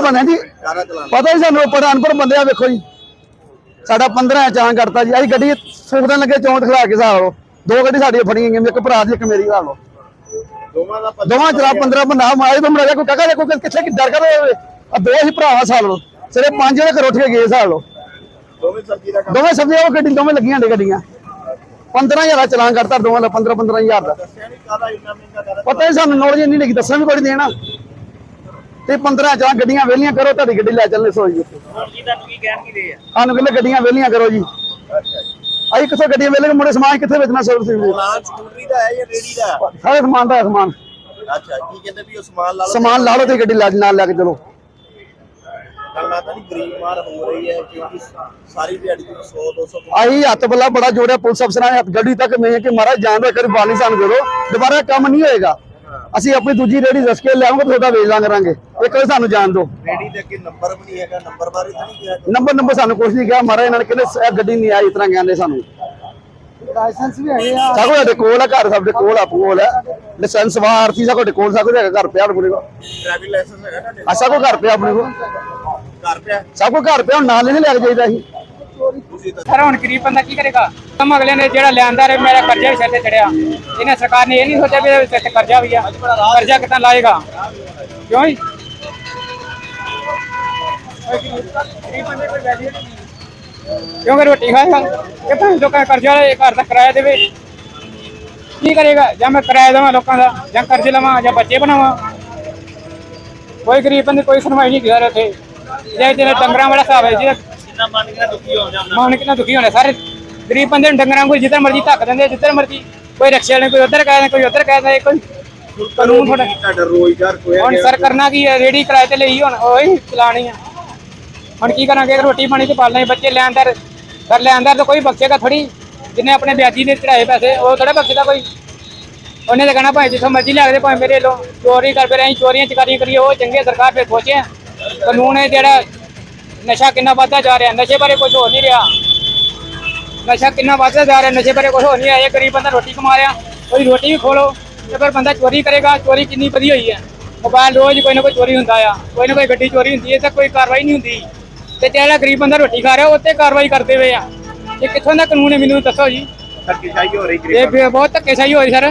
ਬਣੇ ਜੀ। ਕਾਰਾ ਚਲਾਉਣਾ ਪਤਾ ਹੀ ਸਾਨੂੰ ਉੱਪਰ ਅਨਪੜ ਬੰਦੇ ਆ ਵੇਖੋ ਜੀ। ਸਾਡਾ 15 ਚਾਂ ਕਰਤਾ ਜੀ। ਅਸੀਂ ਗੱਡੀ ਸੁਖਦਨ ਲੱਗੇ ਚੌਂਟ ਖਲਾ ਕੇ ਹਿਸਾਬ ਲਓ। ਦੋ ਗੱਡੀ ਸਾਡੀਆਂ ਫੜੀਆਂ ਗਈਆਂ ਇੱਕ ਭਰਾ ਦੀ ਇੱਕ ਮੇਰੀ ਹਿਸਾਬ ਲਓ। ਦੋਵਾਂ ਦਾ ਪਤਾ ਦੋਵਾਂ ਚਲਾ 15 ਬੰਦਾ ਮਾਰੇ ਤੋਂ ਕੋਈ ਕਾਕਾ ਦੇ ਕੋਈ ਕਿੱਥੇ ਕਿ ਡਰ ਕਰ ਆ ਦੋ ਹੀ ਭਰਾ ਹਿਸਾਬ ਲਓ। ਸਿਰੇ ਪੰਜ ਦੇ ਘਰ ਉੱਠ ਕੇ ਗਏ ਹਿਸਾਬ ਲਓ। ਦੋਵੇਂ ਸਬਜ਼ੀ ਦਾ ਦੋਵੇਂ ਸਬਜ਼ੀਆਂ ਉਹ ਗੱਡੀ ਦੋਵੇਂ ਲੱਗੀਆਂ ਨੇ ਗੱਡੀਆਂ। 15000 ਦਾ ਚਲਾਨ ਕਰਤਾ ਦੋਵਾਂ ਦਾ 15 15000 ਦਾ। ਪਤਾ ਹੀ ਸਾਨੂੰ ਨੌਲੇਜ ਨਹੀਂ ਲੱਗੀ ਦੱਸਾਂ ਵੀ ਕੋਈ ਦੇਣਾ। ਤੇ 15 ਚਾਹ ਗੱਡੀਆਂ ਵੇਲੀਆਂ ਕਰੋ ਤੁਹਾਡੀ ਗੱਡੀ ਲੈ ਚੱਲਨੇ ਸੋਈ ਜੀ ਤੁਹਾਨੂੰ ਕੀ ਕਹਿਣ ਕੀ ਦੇ ਆ? ਸਾਨੂੰ ਕਹਿੰਦੇ ਗੱਡੀਆਂ ਵੇਲੀਆਂ ਕਰੋ ਜੀ। ਅੱਛਾ ਜੀ ਅਸੀਂ ਕਿੱਥੋਂ ਗੱਡੀਆਂ ਵੇਲੇ ਮੁੰਡੇ ਸਮਾਨ ਕਿੱਥੇ ਵੇਚਣਾ ਸੋਰ ਸੀ ਸਮਾਨ ਸਕੂਟਰੀ ਦਾ ਹੈ ਜਾਂ ਰੇੜੀ ਦਾ? ਸਾਰੇ ਸਮਾਨ ਦਾ ਹੈ ਸਮਾਨ। ਅੱਛਾ ਕੀ ਕਹਿੰਦੇ ਵੀ ਉਹ ਸਮਾਨ ਲਾ ਲਓ ਸਮਾਨ ਲਾ ਲਓ ਤੇ ਗੱਡੀ ਲੈ ਨਾਲ ਲੈ ਕੇ ਚਲੋ। ਗੱਲ ਮੈਂ ਤਾਂ ਨਹੀਂ ਗਰੀਬ ਮਾਰ ਹੋ ਰਹੀ ਹੈ ਕਿਉਂਕਿ ਸਾਰੀ ਦਿਹਾੜੀ ਤੋਂ 100 200 ਆਹੀ ਹੱਥ ਬੱਲਾ ਬੜਾ ਜੋੜਿਆ ਪੁਲਿਸ ਅਫਸਰਾਂ ਨੇ ਹੱਥ ਗੱਡੀ ਤੱਕ ਮੈਂ ਕਿ ਮਹਾਰਾਜ ਜਾਨ ਦਾ ਕਰੀ ਬਾਲੀ ਸਾਨੂੰ ਦੇ ਦਿਓ। ਦੁਬਾਰਾ ਕੰਮ ਨਹੀਂ ਹੋਏਗਾ। ਅਸੀਂ ਆਪਣੀ ਦੂਜੀ ਰੇੜੀ ਰਸ ਕੇ ਲਿਆਵਾਂਗੇ ਤੁਹਾਡਾ ਵੇਚ ਲਾਂਗੇ ਰਾਂਗੇ। ਇੱਕ ਵਾਰ ਸਾਨੂੰ ਜਾਣ ਦਿਓ। ਰੇੜੀ ਦੇ ਅੱਗੇ ਨੰਬਰ ਵੀ ਨਹੀਂ ਹੈਗਾ ਨੰਬਰ ਬਾਰੇ ਤਾਂ ਨਹੀਂ ਕਿਹਾ ਨੰਬਰ ਨੰਬਰ ਸਾਨੂੰ ਕੁਝ ਨਹੀਂ ਕਿਹਾ। ਮਹਾਰਾਜ ਇਹਨਾਂ ਨੇ ਕਹਿੰਦੇ ਇਹ ਗੱਡੀ ਨਹੀਂ ਆਈ ਇਸ ਤਰ੍ਹਾਂ ਕਹਿੰਦੇ ਸਾਨੂੰ। ਲਾਇਸੈਂਸ ਵੀ ਹੈਗੇ ਆ। ਸਾਗੋ ਸਾਡੇ ਕੋਲ ਆ ਘਰ ਸਾਡੇ ਕੋਲ ਆ ਕੋਲ ਹੈ ਲਾਇਸੈਂਸ ਵਾਰਤੀ ਸਾਗੋ ਸਾਡੇ ਕੋਲ ਸਾਗੋ ਦੇ ਘਰ ਪਿਆ ਆਪਣੇ ਕੋਲ। ਡਰਾਈਵਿੰਗ ਲਾਇਸੈਂਸ ਹੈਗਾ ਤੁਹਾਡੇ ਆ ਸਾਗੋ ਘਰ ਪਿਆ ਆਪਣੇ ਕੋਲ। ਘਰ ਪਿਆ? ਸਾਗੋ ਘਰ ਪਿਆ ਹੁਣ ਨਾਲ ਹੀ ਨਹੀਂ ਲੈ ਕੇ ਜਾਈਦਾ ਅਸੀਂ। ਸਰ ਹੁਣ ਗਰੀਬ ਬੰਦਾ ਕੀ ਕਰੇਗਾ? ਕੰਮ ਅਗਲੇ ਨੇ ਜਿਹੜਾ ਲਿਆਂਦਾ ਰੇ ਮੇਰਾ ਕਰਜ਼ਾ ਵੀ ਸਿਰ ਤੇ ਚੜਿਆ। ਇਹਨੇ ਸਰਕਾਰ ਨੇ ਇਹ ਨਹੀਂ ਸੋਚਿਆ ਵੀ ਇਹਦੇ ਸਿਰ ਤੇ ਕਰਜ਼ਾ ਵੀ ਆ। ਕਰਜ਼ਾ ਕਿੱਦਾਂ ਲਾਏਗਾ? ਕਿਉਂ ਜੀ? ਕਿਉਂਕਿ ਰੋਟੀ ਖਾਏਗਾ? ਕਿ ਭਾਵੇਂ ਲੋਕਾਂ ਕਰਜ਼ਾ ਲਏ ਘਰ ਦਾ ਕਿਰਾਇਆ ਦੇਵੇ। ਕੀ ਕਰੇਗਾ? ਜਾਂ ਮੈਂ ਕਿਰਾਇਆ ਦੇਵਾਂ ਲੋਕਾਂ ਦਾ? ਜਾਂ ਕਰਜ਼ੇ ਲਵਾਂ? ਜਾਂ ਬੱਚੇ ਬਣਾਵਾਂ? ਕੋਈ ਗਰੀਬ ਬੰਦੇ ਕੋਈ ਸੁਣਵਾਈ ਨਹੀਂ ਕਰ ਰਹੇ ਇੱਥੇ। ਜੇ ਜਿਹੜੇ ਡੰਗਰਾਂ ਵਾਲਾ ਹਿਸਾਬ ਹੈ ਜਿਹਦਾ ਕਿੰਨਾ ਮੰਨ ਕੇ ਦੁਖੀ ਹੋ ਜਾਂਦਾ। ਮਾਨ ਕਿੰਨਾ ਦੁਖੀ ਹੋਣੇ ਸਾਰੇ ਗਰੀਬ ਬੰਦੇ ਨੂੰ ਡੰਗਰਾਂ ਕੋਈ ਜਿੱਧਰ ਮਰਜ਼ੀ ਧੱਕ ਦਿੰਦੇ ਜਿੱਧਰ ਮਰਜ਼ੀ ਕੋਈ ਰਕਸ਼ੇ ਵਾਲੇ ਕੋਈ ਉੱਧਰ ਕਹਿੰਦਾ ਕੋਈ ਉੱਧਰ ਕਹਿੰਦਾ ਕੋਈ ਕਾਨੂੰਨ ਥੋੜਾ ਤੁਹਾਡਾ ਰੋਜ਼ਗਾਰ ਖੋਇਆ ਹੁਣ ਸਰ ਕਰਨਾ ਕੀ ਹੈ ਰੇੜੀ ਕਿਰਾਏ ਤੇ ਲਈ ਹੁਣ ਉਹੀ ਚਲਾਣੀ ਆ। ਹੁਣ ਕੀ ਕਰਾਂਗੇ ਰੋਟੀ ਪਾਣੀ ਤੇ ਪਾਲਣਾ ਬੱਚੇ ਲੈਣਦਾਰ ਸਰ ਲੈਣਦਾਰ ਤਾਂ ਕੋਈ ਬਖਸ਼ੇਗਾ ਥੋੜੀ ਜਿੰਨੇ ਆਪਣੇ ਵਿਆਜੀ ਦੇ ਚੜਾਏ ਪੈਸੇ ਉਹ ਥੋੜਾ ਬਖਸ਼ਦਾ ਕੋਈ। ਉਹਨੇ ਤਾਂ ਕਹਿਣਾ ਭਾਵੇਂ ਜਿੱਥੋਂ ਮਰਜ਼ੀ ਲੱਗਦੇ ਭਾਵੇਂ ਮੇਰੇ ਲੋ ਚੋਰੀ ਕਰ ਫਿਰ ਅਸੀਂ ਚੋਰੀਆਂ ਚਕਾਰੀਆਂ ਕਰੀਏ ਉਹ ਚੰਗੇ ਸਰਕਾਰ ਫਿਰ ਸੋਚੇ ਕਾਨੂੰਨ ਹੈ ਜਿਹੜਾ ਨਸ਼ਾ ਕਿੰਨਾ ਵੱਧਦਾ ਜਾ ਰਿਹਾ ਨਸ਼ੇ ਬਾਰੇ ਕੁਝ ਹੋ ਨਹੀਂ ਰਿਹਾ। ਨਸ਼ਾ ਕਿੰਨਾ ਵੱਧਦਾ ਜਾ ਰਿਹਾ ਨਸ਼ੇ ਬਾਰੇ ਕੁਝ ਹੋ ਨਹੀਂ ਰਿਹਾ ਇਹ ਗਰੀਬ ਬੰਦਾ ਰੋਟੀ ਕਮਾ ਰਿਹਾ ਉਹਦੀ ਰੋਟੀ ਵੀ ਖੋਲੋ ਤੇ ਫਿਰ ਬੰਦਾ ਚੋਰੀ ਕਰੇਗਾ ਚੋਰੀ ਕਿੰਨੀ ਵਧੀ ਹੋਈ ਹੈ। ਮੋਬਾਈਲ ਰੋਜ਼ ਕੋਈ ਨਾ ਕੋਈ ਚੋਰੀ ਹੁੰਦਾ ਆ ਕੋਈ ਨਾ ਕੋਈ ਗੱਡੀ ਚੋਰੀ ਹੁੰਦੀ ਹੈ ਤਾਂ ਕੋਈ ਕਾਰਵਾਈ ਨਹੀਂ ਹੁੰਦੀ। ਤੇ ਜਿਹੜਾ ਗਰੀਬ ਬੰਦਾ ਰੋਟੀ ਖਾ ਰਿਹਾ ਉਹ ਤੇ ਕਾਰਵਾਈ ਕਰਦੇ ਹੋਏ ਆ। ਇਹ ਕਿੱਥੋਂ ਦਾ ਕਾਨੂੰਨ ਹੈ ਮੈਨੂੰ ਦੱਸੋ ਜੀ। ਧੱਕੇਸ਼ਾਹੀ ਹੋ ਰਹੀ ਇਹ ਗਰੀਬਾਂ ਵੀ ਬਹੁਤ ਧੱਕੇਸ਼ਾਹੀ ਹੋਈ ਸਰ।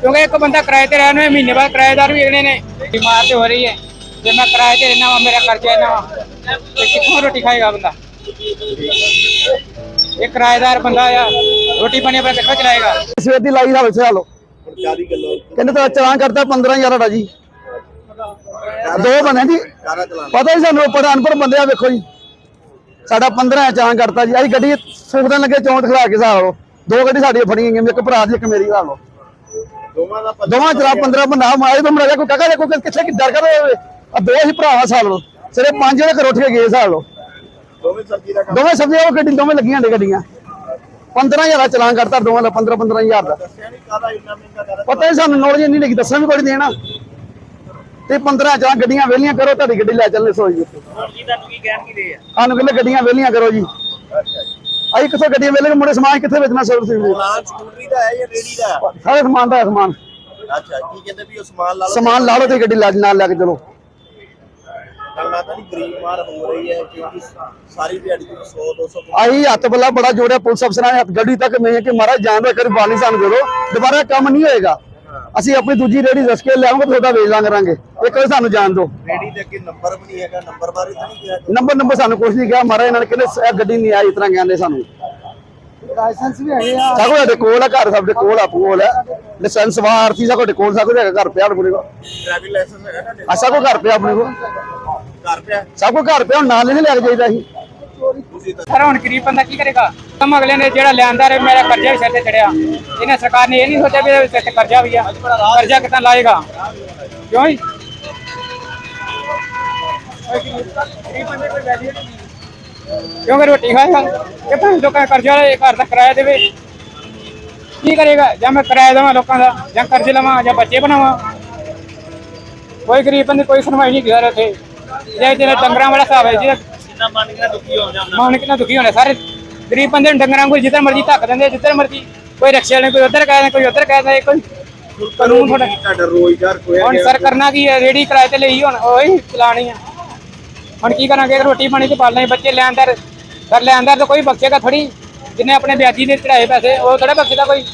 ਕਿਉਂਕਿ ਇੱਕ ਬੰਦਾ ਕਿਰਾਏ ਤੇ ਰਹਿਣ ਨੂੰ ਮਹੀਨੇ ਬਾਅਦ ਕਿਰਾਏਦਾਰ ਵੀ ਅਗਲੇ ਨੇ। ਬਿਮਾਰ ਤੇ ਹੋ ਰਹੀ ਹੈ। ਜੇ ਮੈਂ ਕਿਰਾਏ ਤੇ ਰਹਿਣਾ ਵਾ ਮੇਰਾ ਖਰਚਾ ਇਹਨਾਂ ਵਾ ਤੇ ਕਿੱਥੋਂ ਰੋਟੀ ਖਾਏਗਾ ਬੰਦਾ? ਇਹ ਕਿਰਾਏਦਾਰ ਬੰਦਾ ਆ ਰੋਟੀ ਪਾਣੀ ਆਪਣਾ ਕਿੱਥੋਂ ਚਲਾਏਗਾ? ਸਵੇਰ ਦੀ ਲਾਈ ਦਾ ਵਸੇ ਲਓ। ਹੁਣ ਜਿਆਦੀ ਗੱਲੋਂ ਕਹਿੰਦੇ ਤਾਂ ਚਲਾਨ ਕਰਤਾ 15000 ਦਾ ਜੀ। ਦੋ ਬਣੇ ਜੀ। ਪਤਾ ਹੀ ਸਾਨੂੰ ਅਨਪੜ ਬੰਦੇ ਆ ਵੇਖੋ ਜੀ। ਸਾਡਾ 15 ਚਾਂ ਕਰਤਾ ਜੀ। ਅਸੀਂ ਗੱਡੀ ਸੁਖਦਨ ਲੱਗੇ ਚੌਂਟ ਖਲਾ ਕੇ ਹਿਸਾਬ ਲਓ ਦੋ ਗੱਡੀ ਸਾਡੀਆਂ ਫੜੀਆਂ ਗਈਆਂ ਇੱਕ ਭਰਾ ਦੀ ਇੱਕ ਮੇਰੀ ਹਿਸਾਬ ਲਓ। ਦੋਵਾਂ ਦਾ ਦੋਵਾਂ ਚਲਾ 15 ਬੰਦਾ ਮਾਰੇ ਤੋਂ ਮਰਿਆ ਕੋਈ ਕਾਕਾ ਦੇ ਕੋਈ ਕਿੱਥੇ ਕਿ ਡਰ ਕਰ ਆ ਦੋ ਹੀ ਭਰਾ ਹਿਸਾਬ ਲਓ ਸਿਰੇ ਪੰਜ ਦੇ ਘਰ ਉੱਠ ਕੇ ਗਏ ਹਿਸਾਬ ਲਓ ਦੋਵੇਂ ਸਬਜ਼ੀ ਦਾ ਕੰਮ ਦੋਵੇਂ ਸਬਜ਼ੀਆਂ ਉਹ ਗੱਡੀ ਦੋਵੇਂ ਲੱਗੀਆਂ ਨੇ ਗੱਡੀਆਂ। 15000 ਦਾ ਚਲਾਨ ਕਰਤਾ ਦੋਵਾਂ ਦਾ 15 15000 ਦਾ। ਨਹੀਂ ਪਤਾ ਹੀ ਸਾਨੂੰ ਨੌਲੇਜ ਨਹੀਂ ਲੱਗੀ ਦੱਸਾਂ ਵੀ ਕੋਈ ਦੇਣਾ। ਤੇ 15 ਚਾਹ ਗੱਡੀਆਂ ਵੇਲੀਆਂ ਕਰੋ ਤੁਹਾਡੀ ਗੱਡੀ ਲੈ ਚੱਲਨੇ ਸੋਈ ਜੀ। ਤੁਹਾਨੂੰ ਕੀ ਕਹਿਣ ਕੀ ਦੇ ਆ? ਸਾਨੂੰ ਕਹਿੰਦੇ ਗੱਡੀਆਂ ਵੇਲੀਆਂ ਕਰੋ ਜੀ। ਅੱਛਾ ਜੀ। ਅਸੀਂ ਕਿੱਥੋਂ ਗੱਡੀਆਂ ਵੇਲੇ ਮੁੰਡੇ ਸਮਾਨ ਕਿੱਥੇ ਵੇਚਣਾ ਸੋਰ ਸੀ ਸਮਾਨ ਸਕੂਟਰੀ ਦਾ ਹੈ ਜਾਂ ਰੇੜੀ ਦਾ? ਸਾਰੇ ਸਮਾਨ ਦਾ ਸਮਾਨ। ਅੱਛਾ ਕੀ ਕਹਿੰਦੇ ਵੀ ਉਹ ਸਮਾਨ ਲਾ ਲਓ ਸਮਾਨ ਲਾ ਲਓ ਤੇ ਗੱਡੀ ਲੈ ਨਾਲ ਲੈ ਕੇ ਚਲੋ। ਗੱਲ ਤਾਂ ਨਹੀਂ ਗਰੀਬ ਮਾਰ ਹੋ ਰਹੀ ਹੈ ਕਿਉਂਕਿ ਸਾਰੀ ਦਿਹਾੜੀ ਤੋਂ 100 200 ਆਹੀ ਹੱਥ ਬੱਲਾ ਬੜਾ ਜੋੜਿਆ ਪੁਲਿਸ ਅਫਸਰਾਂ ਨੇ ਹੱਥ ਗੱਡੀ ਤੱਕ ਮੈਂ ਕਿ ਮਹਾਰਾਜ ਜਾਨ ਦਾ ਕਰੀ ਬਾਲੀ ਸਾਨੂੰ ਦੇ ਦਿਓ। ਦੁਬਾਰਾ ਕੰਮ ਨਹੀਂ ਹੋਏਗਾ। ਅਸੀਂ ਆਪਣੀ ਦੂਜੀ ਰੇੜੀ ਰਸ ਕੇ ਲਿਆਵਾਂਗੇ ਤੁਹਾਡਾ ਵੇਚ ਲਾਂਗੇ ਰਾਂਗੇ। ਇੱਕ ਵਾਰ ਸਾਨੂੰ ਜਾਣ ਦਿਓ। ਰੇੜੀ ਦੇ ਅੱਗੇ ਨੰਬਰ ਵੀ ਨਹੀਂ ਹੈਗਾ ਨੰਬਰ ਬਾਰੇ ਤਾਂ ਨਹੀਂ ਕਿਹਾ। ਨੰਬਰ ਨੰਬਰ ਸਾਨੂੰ ਕੁਝ ਨਹੀਂ ਕਿਹਾ। ਮਹਾਰਾਜ ਇਹਨਾਂ ਨੇ ਕਹਿੰਦੇ ਇਹ ਗੱਡੀ ਨਹੀਂ ਆਈ ਇਸ ਤਰ੍ਹਾਂ ਕਹਿੰਦੇ ਸਾਨੂੰ। ਲਾਇਸੈਂਸ ਵੀ ਹੈਗੇ ਆ। ਸਾਗੋ ਸਾਡੇ ਕੋਲ ਆ ਘਰ ਸਾਡੇ ਕੋਲ ਆ ਕੋਲ ਹੈ ਲਾਇਸੈਂਸ ਵਾਰਤੀ ਸਾਡੇ ਕੋਲ ਦੇ ਘਰ ਪਿਆ ਆਪਣੇ ਕੋਲ। ਡਰਾਈਵਿੰਗ ਲਾਇਸੈਂਸ ਹੈਗਾ ਤੁਹਾਡੇ ਆ ਸਾਗੋ ਘਰ ਪਿਆ ਆਪਣੇ ਕੋਲ। ਘਰ ਪਿਆ। ਸਾਗੋ ਘਰ ਪਿਆ ਹੁਣ ਨਾਲ ਨਹੀਂ ਲੈ ਕੇ ਜਾਈਦਾ ਤਾਂ ਸਰ ਹੁਣ ਗਰੀਬ ਬੰਦਾ ਕੀ ਕਰੇਗਾ? ਕੰਮ ਅਗਲੇ ਨੇ ਜਿਹੜਾ ਲਿਆਂਦਾ ਰੇ ਮੇਰਾ ਕਰਜ਼ਾ ਵੀ ਸਿਰ ਤੇ ਚੜਿਆ। ਇਹਨੇ ਸਰਕਾਰ ਨੇ ਇਹ ਨਹੀਂ ਸੋਚਿਆ ਵੀ ਇਹਦੇ ਸਿਰ ਤੇ ਕਰਜ਼ਾ ਵੀ ਆ। ਕਰਜ਼ਾ ਕਿੱਦਾਂ ਲਾਏਗਾ? ਕਿਉਂ ਜੀ? ਕਿਉਂਕਿ ਰੋਟੀ ਖਾਏਗਾ? ਕਿ ਭਾਵੇਂ ਲੋਕਾਂ ਦਾ ਕਰਜ਼ਾ ਲਏ ਘਰ ਦਾ ਕਿਰਾਇਆ ਦੇਵੇ। ਕੀ ਕਰੇਗਾ? ਜਾਂ ਮੈਂ ਕਿਰਾਇਆ ਦੇਵਾਂ ਲੋਕਾਂ ਦਾ? ਜਾਂ ਕਰਜ਼ੇ ਲਵਾਂ ਜਾਂ ਬੱਚੇ ਬਣਾਵਾਂ? ਕੋਈ ਗਰੀਬ ਬੰਦੇ ਕੋਈ ਸੁਣਵਾਈ ਨਹੀਂ ਕਰ ਰਹੇ ਇੱਥੇ। ਜੇ ਜਿਹੜੇ ਡੰਗਰਾਂ ਵਾਲਾ ਹਿਸਾਬ ਹੈ ਜਿਹਦਾ ਕਿੰਨਾ ਮੰਨ ਕੇ ਦੁਖੀ ਹੋ ਜਾਂਦਾ ਮਾਨ ਕਿੰਨਾ ਦੁਖੀ ਹੋਣੇ ਸਾਰੇ ਗਰੀਬ ਬੰਦੇ ਨੂੰ ਡੰਗਰਾਂ ਕੋਈ ਜਿੱਧਰ ਮਰਜ਼ੀ ਧੱਕ ਦਿੰਦੇ ਆ, ਜਿੱਧਰ ਮਰਜ਼ੀ ਕੋਈ ਰਕਸ਼ੇ ਵਾਲੇ ਕੋਈ ਉੱਧਰ ਕਹਿੰਦਾ ਕੋਈ ਉੱਧਰ ਕਹਿੰਦਾ ਕੋਈ ਕਾਨੂੰਨ ਥੋੜਾ ਤੁਹਾਡਾ। ਰੋਜ਼ਗਾਰ ਖੋਇਆ ਹੁਣ ਸਰ ਕਰਨਾ ਕੀ ਹੈ ਰੇੜੀ ਕਿਰਾਏ ਤੇ ਲਈ ਹੁਣ ਉਹੀ ਚਲਾਣੀ ਆ। ਹੁਣ ਕੀ ਕਰਾਂਗੇ ਰੋਟੀ ਪਾਣੀ ਤੇ ਪਾਲਣਾ ਹੀ ਬੱਚੇ ਲੈਣਦਾਰ ਕਰ ਲੈਣਦਾਰ ਤਾਂ ਕੋਈ ਬਖਸ਼ੇਗਾ ਥੋੜੀ ਜਿੰਨੇ ਆਪਣੇ ਵਿਆਜੀ ਦੇ ਚੜਾਏ ਪੈਸੇ ਉਹ ਥੋੜਾ ਬਖਸ਼ਦਾ ਕੋਈ।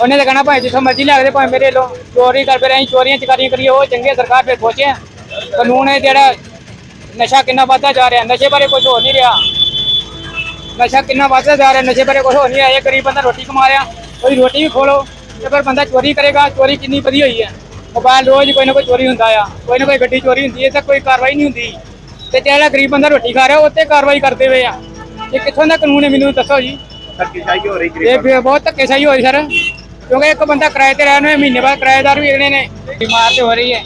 ਉਹਨੇ ਤਾਂ ਕਹਿਣਾ ਭਾਵੇਂ ਜਿੱਥੋਂ ਮਰਜ਼ੀ ਲੈ ਕੇ ਦੇ, ਭਾਵੇਂ ਮੇਰੇ ਲੋ ਚੋਰੀ ਕਰ ਫਿਰ ਅਸੀਂ ਚੋਰੀਆਂ ਚਕਾਰੀਆਂ ਕਰੀਏ ਉਹ ਚੰਗੇ ਸਰਕਾਰ ਫਿਰ ਸੋਚੇ ਕਾਨੂੰਨ ਹੈ ਜਿਹੜਾ ਨਸ਼ਾ ਕਿੰਨਾ ਵੱਧਦਾ ਜਾ ਰਿਹਾ ਨਸ਼ੇ ਬਾਰੇ ਕੁਝ ਹੋ ਨਹੀਂ ਰਿਹਾ। ਨਸ਼ਾ ਕਿੰਨਾ ਵੱਧਦਾ ਜਾ ਰਿਹਾ ਨਸ਼ੇ ਬਾਰੇ ਕੁਝ ਹੋ ਨਹੀਂ ਰਿਹਾ। ਇਹ ਗਰੀਬ ਬੰਦਾ ਰੋਟੀ ਕਮਾ ਰਿਹਾ ਕੋਈ ਰੋਟੀ ਵੀ ਖੋਲੋ ਤੇ ਫਿਰ ਬੰਦਾ ਚੋਰੀ ਕਰੇਗਾ। ਚੋਰੀ ਕਿੰਨੀ ਵਧੀ ਹੋਈ ਹੈ। ਮੋਬਾਈਲ ਰੋਜ਼ ਕੋਈ ਨਾ ਕੋਈ ਚੋਰੀ ਹੁੰਦਾ ਆ। ਕੋਈ ਨਾ ਕੋਈ ਗੱਡੀ ਚੋਰੀ ਹੁੰਦੀ ਹੈ ਤਾਂ ਕੋਈ ਕਾਰਵਾਈ ਨਹੀਂ ਹੁੰਦੀ। ਤੇ ਜਿਹੜਾ ਗਰੀਬ ਬੰਦਾ ਰੋਟੀ ਖਾ ਰਿਹਾ ਉਹ ਤੇ ਕਾਰਵਾਈ ਕਰਦੇ ਹੋਏ ਆ। ਇਹ ਕਿੱਥੋਂ ਦਾ ਕਾਨੂੰਨ ਹੈ ਮੈਨੂੰ ਦੱਸੋ ਜੀ। ਧੱਕੇਸ਼ਾਹੀ ਹੋ ਰਹੀ ਇਹ ਗਰੀਬਾਂ ਫਿਰ ਬਹੁਤ ਧੱਕੇਸ਼ਾਹੀ ਹੋਈ ਸਰ। ਕਿਉਂਕਿ ਇੱਕ ਬੰਦਾ ਕਿਰਾਏ ਤੇ ਰਹਿਣ ਨੂੰ ਮਹੀਨੇ ਬਾਅਦ ਕਿਰਾਏਦਾਰ ਵੀ ਅਗਲੇ ਨੇ। ਬਿਮਾਰ ਤੇ ਹੋ ਰਹੀ ਹੈ।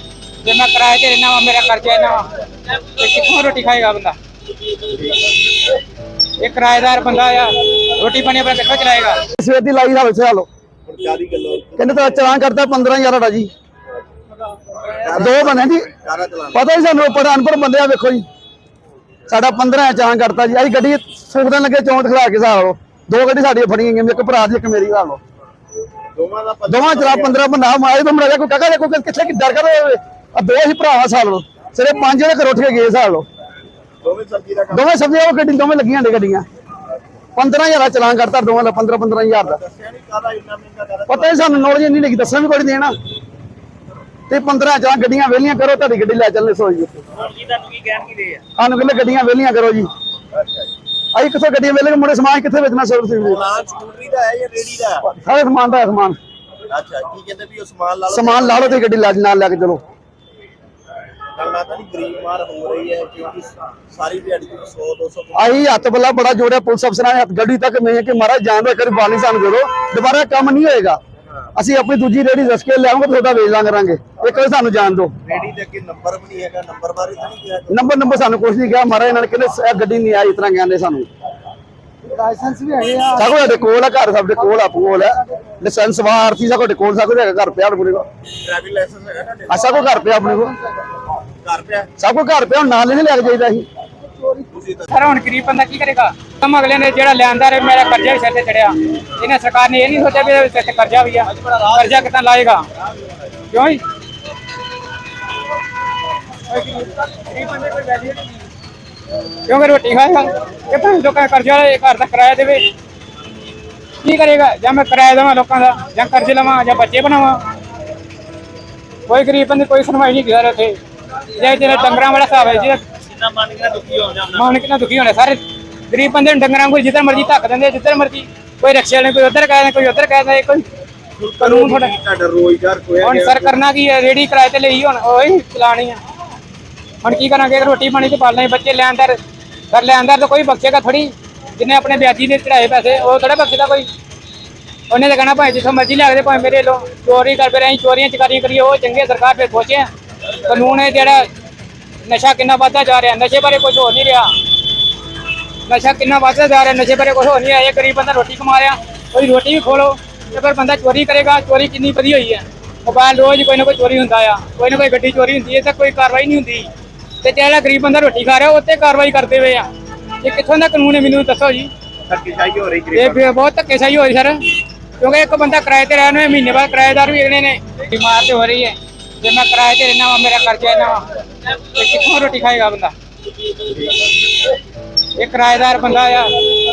ਜੇ ਮੈਂ ਕਿਰਾਏ ਤੇ ਰਹਿਣਾ ਵਾ ਮੇਰਾ ਖਰਚਾ ਇੰਨਾ ਵਾ। ਤੇ ਕਿੱਥੋਂ ਰੋਟੀ ਖਾਏਗਾ ਬੰਦਾ? ਇਹ ਕਿਰਾਏਦਾਰ ਬੰਦਾ ਆ ਰੋਟੀ ਪਾਣੀ ਆਪਣਾ ਕਿੱਥੋਂ ਚਲਾਏਗਾ? ਸਵੇਰ ਦੀ ਲਾਈ ਹਾਲ ਕਾਦੀ ਗੱਲੋਂ ਕਹਿੰਦੇ ਤਾਂ ਚਲਾਨ ਕਰਤਾ 15000 ਦਾ ਜੀ। ਦੋ ਬਣੇ ਜੀ। ਪਤਾ ਹੀ ਸਾਨੂੰ ਪੜਾ ਅਨਪੜ ਬੰਦੇ ਆ ਵੇਖੋ ਜੀ। ਸਾਡਾ 15 ਚਲਾਨ ਕਰਤਾ ਜੀ। ਅਸੀਂ ਗੱਡੀ ਫੂਕਣ ਲੱਗੇ ਚੌਂਟ ਖਲਾ ਕੇ ਹਿਸਾਬ ਲਓ। ਦੋ ਗੱਡੀ ਸਾਡੀਆਂ ਫੜੀਆਂ ਗਈਆਂ ਇੱਕ ਭਰਾ ਦੀ ਇੱਕ ਮੇਰੀ ਲਓ। ਦੋਵਾਂ ਦਾ ਦੋਵਾਂ ਚਲਾ 15 ਬੰਦਾ। ਮਾਰੇ ਤੋਂ ਮੜਾ ਕੋਈ ਕਾਕਾ ਦੇਖੋ ਕਿੱਥੇ ਕਿ ਡਰ ਕਰ ਆ ਦੋ ਹੀ ਭਰਾਵਾ ਹਿਸਾਬ ਲਓ ਸਿਰੇ ਪੰਜ ਜਣੇ ਘਰ ਉੱਠ ਕੇ ਗਏ ਲਓ ਦੋਵੇਂ ਸਬਜ਼ੀ ਦਾ ਕੰਮ ਦੋਵੇਂ ਸਭੇ ਉਹ ਗੱਡੀ ਦੋਵੇਂ ਲੱਗੀਆਂ ਨੇ ਗੱਡੀਆਂ। 15000 ਦਾ ਚਲਾਨ ਕਰਤਾ ਦੋਵਾਂ ਦਾ 15 15000 ਦਾ। ਨਹੀਂ ਪਤਾ ਹੀ ਸਾਨੂੰ ਨੌਲੇਜ ਨਹੀਂ ਲੱਗੀ ਦੱਸਣਾ ਵੀ ਕੋਈ ਨਹੀਂ ਦੇਣਾ। ਤੇ 15 ਚਾਹ ਗੱਡੀਆਂ ਵੇਲੀਆਂ ਕਰੋ ਤੁਹਾਡੀ ਗੱਡੀ ਲੈ ਚੱਲਨੇ ਸੋਈ ਜੀ। ਤੁਹਾਨੂੰ ਕੀ ਕਹਿਣ ਕੀ ਦੇ ਆ? ਸਾਨੂੰ ਕਹਿੰਦੇ ਗੱਡੀਆਂ ਵੇਲੀਆਂ ਕਰੋ ਜੀ। ਅੱਛਾ ਜੀ। ਅਸੀਂ ਕਿੱਥੋਂ ਗੱਡੀਆਂ ਵੇਲੇ ਮੁੰਡੇ ਸਮਾਨ ਕਿੱਥੇ ਵੇਚਣਾ ਸਰਵਿਸ ਦੇ? ਸਕੂਟਰੀ ਦਾ ਹੈ ਜਾਂ ਰੇੜੀ ਦਾ? ਹੈ? ਸਾਰੇ ਸਮਾਨ ਦਾ ਹੈ ਸਮਾਨ। ਅੱਛਾ ਕੀ ਕਹਿੰਦੇ ਵੀ ਉਹ ਸਮਾਨ ਲਾ ਲਓ ਸਮਾਨ ਲਾ ਲਓ ਤੇ ਗੱਡੀ ਲੈ ਨਾਲ ਲੈ ਕੇ ਚਲੋ। ਗੱਲ ਲੱਗਦਾ ਨਹੀਂ ਗਰੀਬ ਮਾਰ ਹੋ ਰਹੀ ਹੈ ਕਿਉਂਕਿ ਸਾਰੀ ਦਿਹਾੜੀ ਚ 100 200 ਅਸੀਂ ਹੱਥ ਬੱਲਾ ਬੜਾ ਜੋੜਿਆ ਪੁਲਿਸ ਅਫਸਰਾਂ ਨੇ ਹੱਥ ਗੱਡੀ ਤੱਕ ਮੈਂ ਕਿ ਮਹਾਰਾਜ ਜਾਨ ਦਾ ਕਰੀ ਬਾਣੀ ਸਾਨੂੰ ਦੇ ਦੁਬਾਰਾ ਕੰਮ ਨਹੀਂ ਹੋਏਗਾ। ਅਸੀਂ ਆਪਣੀ ਦੂਜੀ ਰੇੜੀ ਰਸ ਕੇ ਲਿਆਵਾਂਗੇ ਤੁਹਾਡਾ ਵੇਚ ਲਾਂਗੇ ਰਾਂਗੇ। ਇੱਕ ਵਾਰ ਸਾਨੂੰ ਜਾਣ ਦਿਓ। ਰੇੜੀ ਦੇ ਅੱਗੇ ਨੰਬਰ ਵੀ ਨਹੀਂ ਹੈਗਾ ਨੰਬਰ ਬਾਰੇ ਤਾਂ ਨਹੀਂ ਕਿਹਾ। ਨੰਬਰ ਨੰਬਰ ਸਾਨੂੰ ਕੁਝ ਨਹੀਂ ਕਿਹਾ। ਮਹਾਰਾਜ ਇਹਨਾਂ ਨੇ ਕਹਿੰਦੇ ਗੱਡੀ ਨਹੀਂ ਆਈ ਇਸ ਤਰ੍ਹਾਂ ਕਹਿੰਦੇ ਸਾਨੂੰ। ਲਾਇਸੈਂਸ ਵੀ ਹੈਗੇ ਆ। ਸਾਕੋ ਸਾਡੇ ਕੋਲ ਆ ਘਰ ਸਾਡੇ ਕੋਲ ਆ ਕੋਲ ਆ। ਲਾਇਸੈਂਸ ਵਾਰਤੀ ਸਾਕੋ ਦੇ ਕੋਲ ਸਾਕੋ ਹੈਗਾ ਘਰ ਪਿਆ ਆਪਣੇ ਕੋਲ। ਡਰਾਈਵਿੰਗ ਲਾਇਸੈਂਸ ਹੈਗਾ ਤੁਹਾਡੇ ਆ ਸਾਕੋ ਘਰ ਪਿਆ ਆਪਣੇ ਕੋਲ। ਘਰ ਪਿਆ? ਸਾਕੋ ਘਰ ਪਿਆ ਹੁਣ ਨਾਲ ਨਹੀਂ ਲੈ ਕੇ ਜਾਈਦਾ ਸੀ। ਸਰ ਹੁਣ ਗਰੀਬ ਬੰਦਾ ਕੀ ਕਰੇਗਾ? ਕੰਮ ਅਗਲੇ ਨੇ ਜਿਹੜਾ ਲਿਆਂਦਾ ਰੇ ਮੇਰਾ ਕਰਜ਼ਾ ਵੀ ਸਿਰ ਤੇ ਚੜਿਆ। ਇਹਨੇ ਸਰਕਾਰ ਨੇ ਇਹ ਨਹੀਂ ਸੋਚਿਆ ਵੀ ਇਹਦੇ ਸਿਰ ਤੇ ਕਰਜ਼ਾ ਵੀ ਆ। ਕਰਜ਼ਾ ਕਿੱਦਾਂ ਲਾਏਗਾ? ਕਿਉਂ ਜੀ? ਗਰੀਬ ਬੰਦੇ ਕੋਈ ਵੈਲਿਊ ਨਹੀਂ ਕਿਉਂਕਿ ਰੋਟੀ ਖਾਏਗਾ? ਕਿ ਭਾਵੇਂ ਲੋਕਾਂ ਦਾ ਕਰਜ਼ਾ ਘਰ ਦਾ ਕਿਰਾਇਆ ਦੇਵੇ। ਕੀ ਕਰੇਗਾ? ਜਾਂ ਮੈਂ ਕਿਰਾਇਆ ਦੇਵਾਂ ਲੋਕਾਂ ਦਾ? ਜਾਂ ਕਰਜ਼ੇ ਲਵਾਂ ਜਾਂ ਬੱਚੇ ਬਣਾਵਾਂ? ਕੋਈ ਗਰੀਬ ਬੰਦੇ ਕੋਈ ਸੁਣਵਾਈ ਨਹੀਂ ਕਰ ਰਹੇ ਜੇ ਜਿਹੜਾ ਡੰਗਰਾਂ ਵਾਲਾ ਹਿਸਾਬ ਹੈ ਜਿਹਦਾ ਜਿੰਨਾ ਮਨ ਕਿੰਨਾ ਦੁਖੀ ਹੋ ਜਾਂਦਾ ਮਨ ਕਿੰਨਾ ਦੁਖੀ ਹੋਣਾ ਸਾਰੇ ਗਰੀਬ ਬੰਦੇ ਨੂੰ ਡੰਗਰਾਂ ਕੋਈ ਜਿੱਧਰ ਮਰਜ਼ੀ ਧੱਕ ਦਿੰਦੇ ਜਿੱਧਰ ਮਰਜ਼ੀ। ਕੋਈ ਰਕਸ਼ੇ ਵਾਲੇ ਕੋਈ ਉੱਧਰ ਕਹਿ ਕੋਈ ਉੱਧਰ ਕਹਿ ਕੋਈ ਕਾਨੂੰਨ ਥੋੜਾ ਤੁਹਾਡਾ। ਰੋਜ਼ਗਾਰ ਖੋਇਆ ਹੁਣ ਸਰ ਕਰਨਾ ਕੀ ਹੈ? ਰੇੜੀ ਕਿਰਾਏ ਤੇ ਲਈ ਹੁਣ ਉਹੀ ਚਲਾਣੀ ਆ। ਹੁਣ ਕੀ ਕਰਾਂਗੇ? ਰੋਟੀ ਪਾਣੀ ਤੇ ਪਾਲਣਾ ਹੀ ਬੱਚੇ ਲੈਣਦਾਰ ਕਰ ਲੈਣਦਾਰ ਤਾਂ ਕੋਈ ਬਖਸ਼ੇਗਾ ਥੋੜੀ ਜਿੰਨੇ ਆਪਣੇ ਵਿਆਜੀ ਦੇ ਚੜਾਏ ਪੈਸੇ ਉਹ ਥੋੜਾ ਬਖਸ਼ਦਾ ਕੋਈ। ਉਹਨੇ ਤਾਂ ਕਹਿਣਾ ਭਾਵੇਂ ਜਿੱਥੋਂ ਮਰਜ਼ੀ ਲੈ ਕੇ ਦੇ, ਭਾਵੇਂ ਮੇਰੇ ਲੋ ਚੋਰੀ ਕਰ ਫਿਰ ਅਸੀਂ ਚੋਰੀਆਂ ਚਕਾਰੀਆਂ ਕਰੀਏ ਉਹ ਚੰਗੇ ਸਰਕਾਰ ਫਿਰ ਸੋਚੇ ਕਾਨੂੰਨ ਹੈ ਜਿਹੜਾ ਨਸ਼ਾ ਕਿੰਨਾ ਵੱਧਦਾ ਜਾ ਰਿਹਾ ਨਸ਼ੇ ਬਾਰੇ ਕੁਝ ਹੋ ਨਹੀਂ ਰਿਹਾ। ਨਸ਼ਾ ਕਿੰਨਾ ਵੱਧਦਾ ਜਾ ਰਿਹਾ ਨਸ਼ੇ ਬਾਰੇ ਕੁਝ ਹੋ ਨਹੀਂ ਰਿਹਾ ਇਹ ਗਰੀਬ ਬੰਦਾ ਰੋਟੀ ਕਮਾ ਰਿਹਾ ਕੋਈ ਰੋਟੀ ਵੀ ਖੋਲੋ ਤੇ ਫਿਰ ਬੰਦਾ ਚੋਰੀ ਕਰੇਗਾ ਚੋਰੀ ਕਿੰਨੀ ਵਧੀ ਹੋਈ ਹੈ। ਮੋਬਾਈਲ ਰੋਜ਼ ਕੋਈ ਨਾ ਕੋਈ ਚੋਰੀ ਹੁੰਦਾ ਆ ਕੋਈ ਨਾ ਕੋਈ ਗੱਡੀ ਚੋਰੀ ਹੁੰਦੀ ਹੈ ਤਾਂ ਕੋਈ ਕਾਰਵਾਈ ਨਹੀਂ ਹੁੰਦੀ। ਤੇ ਜਿਹੜਾ ਗਰੀਬ ਬੰਦਾ ਰੋਟੀ ਖਾ ਰਿਹਾ ਉਹ ਤੇ ਕਾਰਵਾਈ ਕਰਦੇ ਹੋਏ ਆ। ਇਹ ਕਿੱਥੋਂ ਦਾ ਕਾਨੂੰਨ ਹੈ ਮੈਨੂੰ ਦੱਸੋ ਜੀ। ਧੱਕੇਸ਼ਾਹੀ ਹੋ ਰਹੀ ਇਹ ਗਰੀਬਾਂ ਫਿਰ ਬਹੁਤ ਧੱਕੇਸ਼ਾਹੀ ਹੋਈ ਸਰ। ਕਿਉਂਕਿ ਇੱਕ ਬੰਦਾ ਕਿਰਾਏ ਤੇ ਰਹਿਣ ਨੂੰ ਮਹੀਨੇ ਬਾਅਦ ਕਿਰਾਏਦਾਰ ਵੀ ਅਗਲੇ ਨੇ। ਬਿਮਾਰ ਤੇ ਹੋ ਰਹੀ ਹੈ। ਜੇ ਮੈਂ ਕਿਰਾਏ ਤੇ ਰਹਿਣਾ ਵਾ ਮੇਰਾ ਖਰਚਾ ਇੰਨਾ ਵਾ ਤੇ ਕਿੱਥੋਂ ਰੋਟੀ ਖਾਏਗਾ ਬੰਦਾ? ਇਹ ਕਿਰਾਏਦਾਰ ਬੰਦਾ ਆ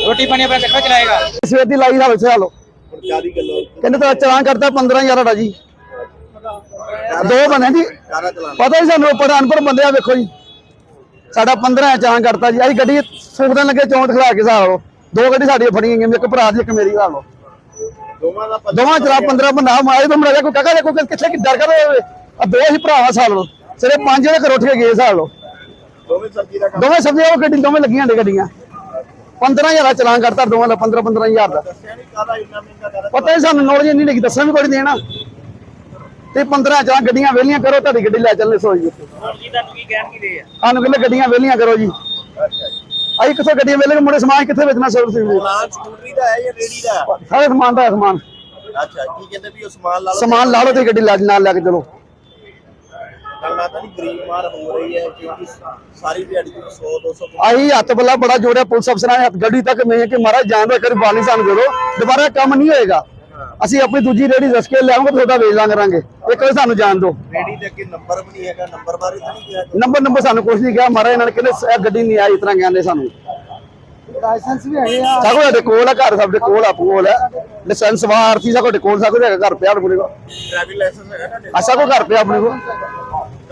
ਰੋਟੀ ਪਾਣੀ ਆਪਣਾ ਕਿੱਥੋਂ ਚਲਾਏਗਾ? ਸਵੇਰ ਦੀ ਲਾਈ ਹਾਲ ਚਾਲ ਕਾਦੀ ਗੱਲੋਂ ਕਹਿੰਦੇ ਤਾਂ ਚਲਾਨ ਕਰਤਾ 15000 ਦਾ ਜੀ। ਦੋ ਬਣੇ ਜੀ। ਪਤਾ ਹੀ ਸਾਨੂੰ ਪੜਾ ਅਨਪੜ ਬੰਦੇ ਆ ਵੇਖੋ ਜੀ। ਸਾਡਾ 15 ਚਲਾਨ ਕਰਤਾ ਜੀ। ਅਸੀਂ ਗੱਡੀ ਫੂਕਣ ਲੱਗੇ ਚੌਂਟ ਖਲਾ ਕੇ ਹਿਸਾਬ ਲਓ। ਦੋ ਗੱਡੀ ਸਾਡੀਆਂ ਫੜੀਆਂ ਗਈਆਂ ਇੱਕ ਭਰਾ ਦੀ ਇੱਕ ਮੇਰੀ ਹਿਸਾਬ ਲਓ। ਦੋਵਾਂ ਦਾ ਪਤਾ ਦੋਵਾਂ ਚਲਾ 15 ਬੰਦਾ ਮਾਰੇ ਤੋਂ ਮੜਾ ਕੋਈ ਕਾਕਾ ਦੇਖੋ ਕਿੱਥੇ ਕਿ ਡਰ ਕਰ ਆ ਦੋ ਹੀ ਭਰਾਵਾ ਹਿਸਾਬ ਲਓ ਸਿਰੇ ਪੰਜ ਜਣੇ ਘਰ ਉੱਠ ਕੇ ਗਏ ਹਿਸਾਬ ਲਓ ਦੋਵੇਂ ਸਬਜ਼ੀ ਦਾ ਕੰਮ ਦੋਵੇਂ ਸਭੇ ਉਹ ਗੱਡੀ ਦੋਵੇਂ ਲੱਗੀਆਂ ਨੇ ਗੱਡੀਆਂ। 15000 ਦਾ ਚਲਾਨ ਕਰਤਾ ਦੋਵਾਂ ਦਾ 15 15000 ਦਾ। ਦੱਸਿਆ ਨਹੀਂ ਕਾਦਾ ਇੰਨਾ ਮਹਿੰਗਾ ਕਾਰਾ ਪਤਾ ਹੀ ਸਾਨੂੰ ਨੌਲੇਜ ਨਹੀਂ ਲੱਗੀ ਦੱਸਣਾ ਵੀ ਕੋਈ ਨਹੀਂ ਦੇਣਾ। ਤੇ 15 ਚਾਹ ਗੱਡੀਆਂ ਵੇਲੀਆਂ ਕਰੋ ਤੁਹਾਡੀ ਗੱਡੀ ਲੈ ਚੱਲਨੇ ਸੋਈ ਜੀ। ਤੁਹਾਨੂੰ ਕੀ ਕਹਿਣ ਕੀ ਦੇ ਆ? ਸਾਨੂੰ ਕਹਿੰਦੇ ਗੱਡੀਆਂ ਵੇਲੀਆਂ ਕਰੋ ਜੀ। ਅੱਛਾ ਜੀ। ਅਸੀਂ ਕਿੱਥੋਂ ਗੱਡੀਆਂ ਵੇਲੇ ਮੁੰਡੇ ਸਮਾਨ ਕਿੱਥੇ ਵੇਚਣਾ ਸਰਵਿਸ ਦੇ ਪਲਾਨ ਸਕੂਟਰੀ ਦਾ ਹੈ ਜਾਂ ਰੇੜੀ ਦਾ? ਹੈ? ਸਾਰੇ ਸਮਾਨ ਦਾ ਸਮਾਨ। ਅੱਛਾ ਕੀ ਕਹਿੰਦੇ ਵੀ ਉਹ ਸਮਾਨ ਲਾ ਲਓ ਸਮਾਨ ਲਾ ਲਓ ਤੇ ਗੱਡੀ ਲੈ ਨਾਲ ਲੈ ਕੇ ਚਲੋ। ਗੱਲ ਲੱਗਦਾ ਨਹੀਂ ਗਰੀਬ ਮਾਰ ਹੋ ਰਹੀ ਹੈ ਕਿਉਂਕਿ ਸਾਰੀ ਦਿਹਾੜੀ ਚ 100 200 ਅਸੀਂ ਹੱਥ ਬੱਲਾ ਬੜਾ ਜੋੜਿਆ ਪੁਲਿਸ ਅਫਸਰਾਂ ਨੇ ਹੱਥ ਗੱਡੀ ਤੱਕ ਮੈਂ ਕਿ ਮਹਾਰਾਜ ਜਾਨ ਦਾ ਕਰੀ ਬਾਣੀ ਸਾਨੂੰ ਦੇ ਦੁਬਾਰਾ ਕੰਮ ਨਹੀਂ ਹੋਏਗਾ। ਅਸੀਂ ਆਪਣੀ ਦੂਜੀ ਰੇੜੀ ਰਸ ਕੇ ਲਿਆਵਾਂਗੇ ਤੁਹਾਡਾ ਵੇਚ ਲਾਂਗੇ ਰਾਂਗੇ। ਇੱਕ ਵਾਰੀ ਸਾਨੂੰ ਜਾਣ ਦਿਓ। ਰੇੜੀ ਦੇ ਅੱਗੇ ਨੰਬਰ ਵੀ ਨਹੀਂ ਹੈਗਾ ਨੰਬਰ ਬਾਰੇ ਤਾਂ ਨਹੀਂ ਕਿਹਾ ਨੰਬਰ ਨੰਬਰ ਸਾਨੂੰ ਕੁਝ ਨਹੀਂ ਕਿਹਾ। ਮਹਾਰਾਜ ਇਹਨਾਂ ਨੇ ਕਹਿੰਦੇ ਇਹ ਗੱਡੀ ਨਹੀਂ ਆਈ ਇਸ ਤਰ੍ਹਾਂ ਕਹਿੰਦੇ ਸਾਨੂੰ। ਲਾਇਸੈਂਸ ਵੀ ਹੈਗੇ ਆ। ਸਾਡੇ ਕੋਲ ਆ ਘਰ ਸਾਡੇ ਕੋਲ ਆ ਕੋਲ ਹੈ ਲਾਇਸੈਂਸ ਵਾ ਆਰਤੀ ਸਭ ਤੁਹਾਡੇ ਕੋਲ ਕੁਝ ਹੈਗਾ ਘਰ ਪਿਆ ਆਪਣੇ ਕੋਲ। ਡਰਾਈਵਿੰਗ ਲਾਇਸੈਂਸ ਹੈਗਾ ਤੁਹਾਡੇ ਸਭ ਕੁਝ ਘਰ ਪਿਆ ਆਪਣੇ ਕੋਲ।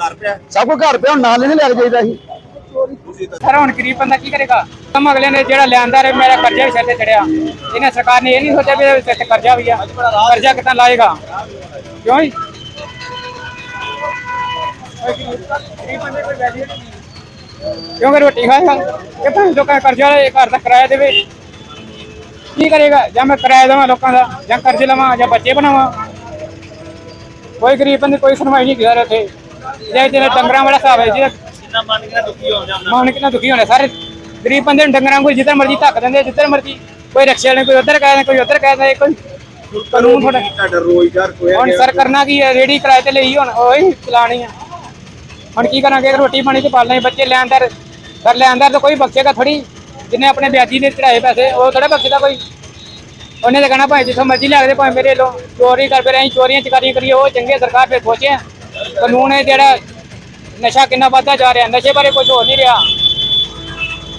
ਘਰ ਪਿਆ? ਸਭ ਕੁਝ ਘਰ ਪਿਆ ਹੁਣ ਨਾਲ ਨਹੀਂ ਲੈ ਕੇ ਜਾਈਦਾ ਤਾਂ ਸਰ ਹੁਣ ਗਰੀਬ ਬੰਦਾ ਕੀ ਕਰੇਗਾ? ਕੰਮ ਅਗਲੇ ਨੇ ਜਿਹੜਾ ਲਿਆਂਦਾ ਰੇ ਮੇਰਾ ਕਰਜ਼ਾ ਵੀ ਸਿਰ ਤੇ ਚੜਿਆ। ਇਹਨੇ ਸਰਕਾਰ ਨੇ ਇਹ ਨਹੀਂ ਸੋਚਿਆ ਵੀ ਇਹਦੇ ਸਿਰ ਤੇ ਕਰਜ਼ਾ ਵੀ ਆ। ਕਰਜ਼ਾ ਕਿੱਦਾਂ ਲਾਏਗਾ? ਕਿਉਂ ਜੀ? ਕਿਉਂਕਿ ਰੋਟੀ ਖਾਏਗਾ? ਭਾਵੇਂ ਲੋਕਾਂ ਦਾ ਕਰਜ਼ਾ ਲਏ ਘਰ ਦਾ ਕਿਰਾਇਆ ਦੇਵੇ। ਕੀ ਕਰੇਗਾ? ਜਾਂ ਮੈਂ ਕਿਰਾਇਆ ਦੇਵਾਂ ਲੋਕਾਂ ਦਾ? ਜਾਂ ਕਰਜ਼ੇ ਲਵਾਂ ਜਾਂ ਬੱਚੇ ਬਣਾਵਾਂ? ਕੋਈ ਗਰੀਬ ਬੰਦੇ ਕੋਈ ਸੁਣਵਾਈ ਨਹੀਂ ਕਰ ਰਹੇ ਜੇ ਜਿਹੜਾ ਡੰਗਰਾਂ ਵਾਲਾ ਹਿਸਾਬ ਹੈ ਜਿਹਦਾ ਕਿੰਨਾ ਮੰਨ ਕੇ ਦੁਖੀ ਹੋ ਜਾਂਦਾ ਮਾਨ ਕਿੰਨਾ ਦੁਖੀ ਹੋਣੇ ਸਾਰੇ ਗਰੀਬ ਬੰਦੇ ਨੂੰ ਡੰਗਰਾਂ ਕੋਈ ਜਿੱਧਰ ਮਰਜ਼ੀ ਧੱਕ ਦਿੰਦੇ ਜਿੱਧਰ ਮਰਜ਼ੀ ਕੋਈ ਰਕਸ਼ੇ ਵਾਲੇ ਕੋਈ ਉੱਧਰ ਕਹਿ ਦਿੰਦੇ ਕੋਈ ਉੱਧਰ ਕਹਿ ਦਿੰਦੇ ਕੋਈ ਕਾਨੂੰਨ ਥੋੜਾ ਤੁਹਾਡਾ ਰੋਜ਼ਗਾਰ ਖੋਇਆ ਹੁਣ ਸਰ ਕਰਨਾ ਕੀ ਹੈ ਰੇੜੀ ਕਿਰਾਏ ਤੇ ਲਈ ਹੁਣ ਉਹੀ ਚਲਾਣੀ ਆ। ਹੁਣ ਕੀ ਕਰਾਂਗੇ ਰੋਟੀ ਪਾਣੀ ਤੇ ਪਾਲਣੇ ਬੱਚੇ ਲੈਂਦਰ ਪਰ ਲੈਂਦਰ ਤਾਂ ਕੋਈ ਬਖਸ਼ੇਗਾ ਥੋੜੀ ਜਿੰਨੇ ਆਪਣੇ ਵਿਆਜੀ ਦੇ ਚੜਾਏ ਪੈਸੇ ਉਹ ਥੋੜਾ ਬਖਸ਼ਦਾ ਕੋਈ। ਉਹਨੇ ਤਾਂ ਕਹਿਣਾ ਭਾਵੇਂ ਜਿੱਥੋਂ ਮਰਜ਼ੀ ਲੈ ਦੇ ਭਾਵੇਂ ਮੇਰੇ ਲੋ ਚੋਰੀ ਕਰ ਫਿਰ ਅਸੀਂ ਚੋਰੀਆਂ ਚਕਾਰੀਆਂ ਕਰੀਏ ਉਹ ਚੰਗੇ ਸਰਕਾਰ ਫਿਰ ਸੋਚੇ ਕਾਨੂੰਨ ਹੈ ਜਿਹੜਾ ਨਸ਼ਾ ਕਿੰਨਾ ਵੱਧਦਾ ਜਾ ਰਿਹਾ ਨਸ਼ੇ ਬਾਰੇ ਕੁਝ ਹੋ ਨਹੀਂ ਰਿਹਾ।